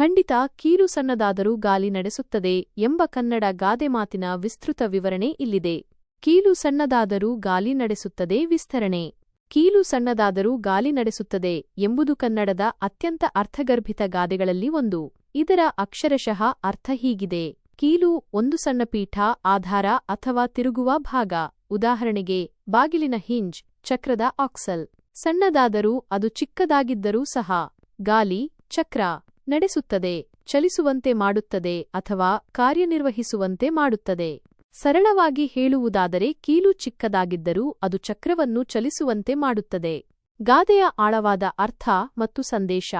ಖಂಡಿತ ಕೀಲು ಸಣ್ಣದಾದರೂ ಗಾಲಿ ನಡೆಸುತ್ತದೆ ಎಂಬ ಕನ್ನಡ ಗಾದೆ ಮಾತಿನ ವಿಸ್ತೃತ ವಿವರಣೆ ಇಲ್ಲಿದೆ. ಕೀಲು ಸಣ್ಣದಾದರೂ ಗಾಲಿ ನಡೆಸುತ್ತದೆ ವಿಸ್ತರಣೆ. ಕೀಲು ಸಣ್ಣದಾದರೂ ಗಾಲಿ ನಡೆಸುತ್ತದೆ ಎಂಬುದು ಕನ್ನಡದ ಅತ್ಯಂತ ಅರ್ಥಗರ್ಭಿತ ಗಾದೆಗಳಲ್ಲಿ ಒಂದು. ಇದರ ಅಕ್ಷರಶಃ ಅರ್ಥ ಹೀಗಿದೆ. ಕೀಲು ಒಂದು ಸಣ್ಣ ಪೀಠ, ಆಧಾರ ಅಥವಾ ತಿರುಗುವ ಭಾಗ. ಉದಾಹರಣೆಗೆ, ಬಾಗಿಲಿನ ಹಿಂಜ್, ಚಕ್ರದ ಆಕ್ಸಲ್. ಸಣ್ಣದಾದರೂ ಅದು ಚಿಕ್ಕದಾಗಿದ್ದರೂ ಸಹ. ಗಾಲಿ, ಚಕ್ರ. ನಡೆಸುತ್ತದೆ, ಚಲಿಸುವಂತೆ ಮಾಡುತ್ತದೆ ಅಥವಾ ಕಾರ್ಯನಿರ್ವಹಿಸುವಂತೆ ಮಾಡುತ್ತದೆ. ಸರಳವಾಗಿ ಹೇಳುವುದಾದರೆ ಕೀಲು ಚಿಕ್ಕದಾಗಿದ್ದರೂ ಅದು ಚಕ್ರವನ್ನು ಚಲಿಸುವಂತೆ ಮಾಡುತ್ತದೆ. ಗಾದೆಯ ಆಳವಾದ ಅರ್ಥ ಮತ್ತು ಸಂದೇಶ.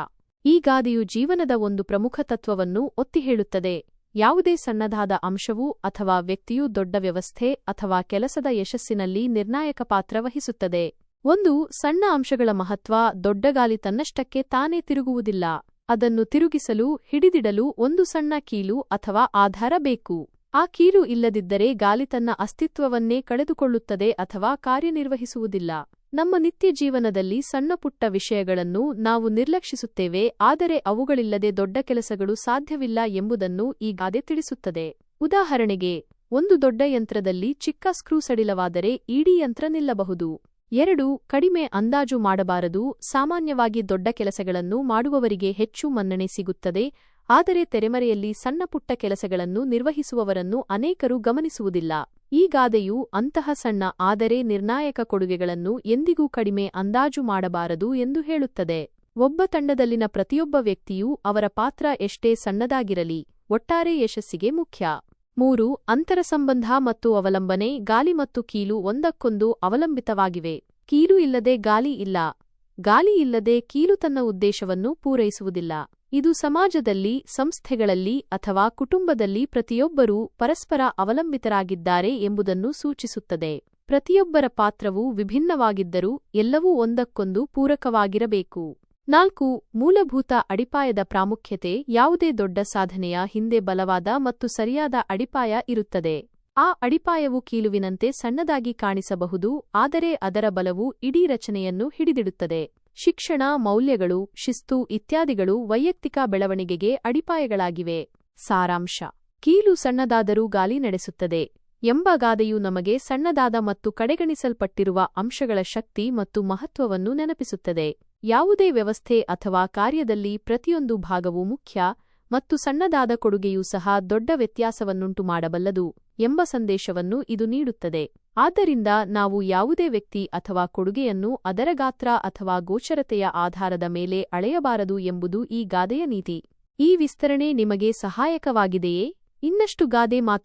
ಈ ಗಾದೆಯು ಜೀವನದ ಒಂದು ಪ್ರಮುಖ ತತ್ವವನ್ನು ಒತ್ತಿ ಹೇಳುತ್ತದೆ ಯಾವುದೇ ಸಣ್ಣದಾದ ಅಂಶವೂ ಅಥವಾ ವ್ಯಕ್ತಿಯು ದೊಡ್ಡ ವ್ಯವಸ್ಥೆ ಅಥವಾ ಕೆಲಸದ ಯಶಸ್ಸಿನಲ್ಲಿ ನಿರ್ಣಾಯಕ ಪಾತ್ರ ವಹಿಸುತ್ತದೆ. ಒಂದು ಸಣ್ಣ ಅಂಶಗಳ ಮಹತ್ವ ದೊಡ್ಡಗಾಲಿ ತನ್ನಷ್ಟಕ್ಕೆ ತಾನೇ ತಿರುಗುವುದಿಲ್ಲ. ಅದನ್ನು ತಿರುಗಿಸಲು, ಹಿಡಿದಿಡಲು ಒಂದು ಸಣ್ಣ ಕೀಲು ಅಥವಾ ಆಧಾರ ಬೇಕು. ಆ ಕೀಲು ಇಲ್ಲದಿದ್ದರೆ ಗಾಲಿ ತನ್ನ ಅಸ್ತಿತ್ವವನ್ನೇ ಕಳೆದುಕೊಳ್ಳುತ್ತದೆ ಅಥವಾ ಕಾರ್ಯನಿರ್ವಹಿಸುವುದಿಲ್ಲ. ನಮ್ಮ ನಿತ್ಯ ಜೀವನದಲ್ಲಿ ಸಣ್ಣಪುಟ್ಟ ವಿಷಯಗಳನ್ನು ನಾವು ನಿರ್ಲಕ್ಷಿಸುತ್ತೇವೆ, ಆದರೆ ಅವುಗಳಿಲ್ಲದೆ ದೊಡ್ಡ ಕೆಲಸಗಳು ಸಾಧ್ಯವಿಲ್ಲ ಎಂಬುದನ್ನು ಈ ಗಾದೆ ತಿಳಿಸುತ್ತದೆ. ಉದಾಹರಣೆಗೆ, ಒಂದು ದೊಡ್ಡ ಯಂತ್ರದಲ್ಲಿ ಚಿಕ್ಕ ಸ್ಕ್ರೂ ಸಡಿಲವಾದರೆ ಇಡೀ ಯಂತ್ರ ನಿಲ್ಲಬಹುದು. ಎರಡು, ಕಡಿಮೆ ಅಂದಾಜು ಮಾಡಬಾರದು, ಸಾಮಾನ್ಯವಾಗಿ ದೊಡ್ಡ ಕೆಲಸಗಳನ್ನು ಮಾಡುವವರಿಗೆ ಹೆಚ್ಚು ಮನ್ನಣೆ ಸಿಗುತ್ತದೆ, ಆದರೆ ತೆರೆಮರೆಯಲ್ಲಿ ಸಣ್ಣಪುಟ್ಟ ಕೆಲಸಗಳನ್ನು ನಿರ್ವಹಿಸುವವರನ್ನು ಅನೇಕರು ಗಮನಿಸುವುದಿಲ್ಲ. ಈ ಗಾದೆಯು ಅಂತಹ ಸಣ್ಣ, ಆದರೆ ನಿರ್ಣಾಯಕ ಕೊಡುಗೆಗಳನ್ನು ಎಂದಿಗೂ ಕಡಿಮೆ ಅಂದಾಜು ಮಾಡಬಾರದು ಎಂದು ಹೇಳುತ್ತದೆ. ಒಬ್ಬ ತಂಡದಲ್ಲಿನ ಪ್ರತಿಯೊಬ್ಬ ವ್ಯಕ್ತಿಯೂ ಅವರ ಪಾತ್ರ ಎಷ್ಟೇ ಸಣ್ಣದಾಗಿರಲಿ, ಒಟ್ಟಾರೆ ಯಶಸ್ಸಿಗೆ ಮುಖ್ಯ. ಮೂರು, ಅಂತರಸಂಬಂಧ ಮತ್ತು ಅವಲಂಬನೆ, ಗಾಲಿ ಮತ್ತು ಕೀಲು ಒಂದಕ್ಕೊಂದು ಅವಲಂಬಿತವಾಗಿವೆ. ಕೀಲು ಇಲ್ಲದೆ ಗಾಲಿ ಇಲ್ಲ. ಗಾಲಿ ಇಲ್ಲದೆ ಕೀಲು ತನ್ನ ಉದ್ದೇಶವನ್ನು ಪೂರೈಸುವುದಿಲ್ಲ. ಇದು ಸಮಾಜದಲ್ಲಿ, ಸಂಸ್ಥೆಗಳಲ್ಲಿ ಅಥವಾ ಕುಟುಂಬದಲ್ಲಿ ಪ್ರತಿಯೊಬ್ಬರೂ ಪರಸ್ಪರ ಅವಲಂಬಿತರಾಗಿದ್ದಾರೆ ಎಂಬುದನ್ನು ಸೂಚಿಸುತ್ತದೆ. ಪ್ರತಿಯೊಬ್ಬರ ಪಾತ್ರವು ವಿಭಿನ್ನವಾಗಿದ್ದರೂ ಎಲ್ಲವೂ ಒಂದಕ್ಕೊಂದು ಪೂರಕವಾಗಿರಬೇಕು. ನಾಲ್ಕು, ಮೂಲಭೂತ ಅಡಿಪಾಯದ ಪ್ರಾಮುಖ್ಯತೆ ಯಾವುದೇ ದೊಡ್ಡ ಸಾಧನೆಯ ಹಿಂದೆ ಬಲವಾದ ಮತ್ತು ಸರಿಯಾದ ಅಡಿಪಾಯ ಇರುತ್ತದೆ. ಆ ಅಡಿಪಾಯವು ಕೀಲುವಿನಂತೆ ಸಣ್ಣದಾಗಿ ಕಾಣಿಸಬಹುದು, ಆದರೆ ಅದರ ಬಲವು ಇಡೀ ರಚನೆಯನ್ನು ಹಿಡಿದಿಡುತ್ತದೆ. ಶಿಕ್ಷಣ, ಮೌಲ್ಯಗಳು, ಶಿಸ್ತು ಇತ್ಯಾದಿಗಳು ವೈಯಕ್ತಿಕ ಬೆಳವಣಿಗೆಗೆ ಅಡಿಪಾಯಗಳಾಗಿವೆ. ಸಾರಾಂಶ. ಕೀಲು ಸಣ್ಣದಾದರೂ ಗಾಲಿ ನಡೆಸುತ್ತದೆ. ಎಂಬ ಗಾದೆಯು ನಮಗೆ ಸಣ್ಣದಾದ ಮತ್ತು ಕಡೆಗಣಿಸಲ್ಪಟ್ಟಿರುವ ಅಂಶಗಳ ಶಕ್ತಿ ಮತ್ತು ಮಹತ್ವವನ್ನು ನೆನಪಿಸುತ್ತದೆ. ಯಾವುದೇ ವ್ಯವಸ್ಥೆ ಅಥವಾ ಕಾರ್ಯದಲ್ಲಿ ಪ್ರತಿಯೊಂದು ಭಾಗವೂ ಮುಖ್ಯ ಮತ್ತು ಸಣ್ಣದಾದ ಕೊಡುಗೆಯೂ ಸಹ ದೊಡ್ಡ ವ್ಯತ್ಯಾಸವನ್ನುಂಟು ಮಾಡಬಲ್ಲದು ಎಂಬ ಸಂದೇಶವನ್ನು ಇದು ನೀಡುತ್ತದೆ. ಆದ್ದರಿಂದ ನಾವು ಯಾವುದೇ ವ್ಯಕ್ತಿ ಅಥವಾ ಕೊಡುಗೆಯನ್ನು ಅದರ ಗಾತ್ರ ಅಥವಾ ಗೋಚರತೆಯ ಆಧಾರದ ಮೇಲೆ ಅಳೆಯಬಾರದು ಎಂಬುದು ಈ ಗಾದೆಯ ನೀತಿ. ಈ ವಿಸ್ತರಣೆ ನಿಮಗೆ ಸಹಾಯಕವಾಗಿದೆಯೇ? ಇನ್ನಷ್ಟು ಗಾದೆ ಮಾತು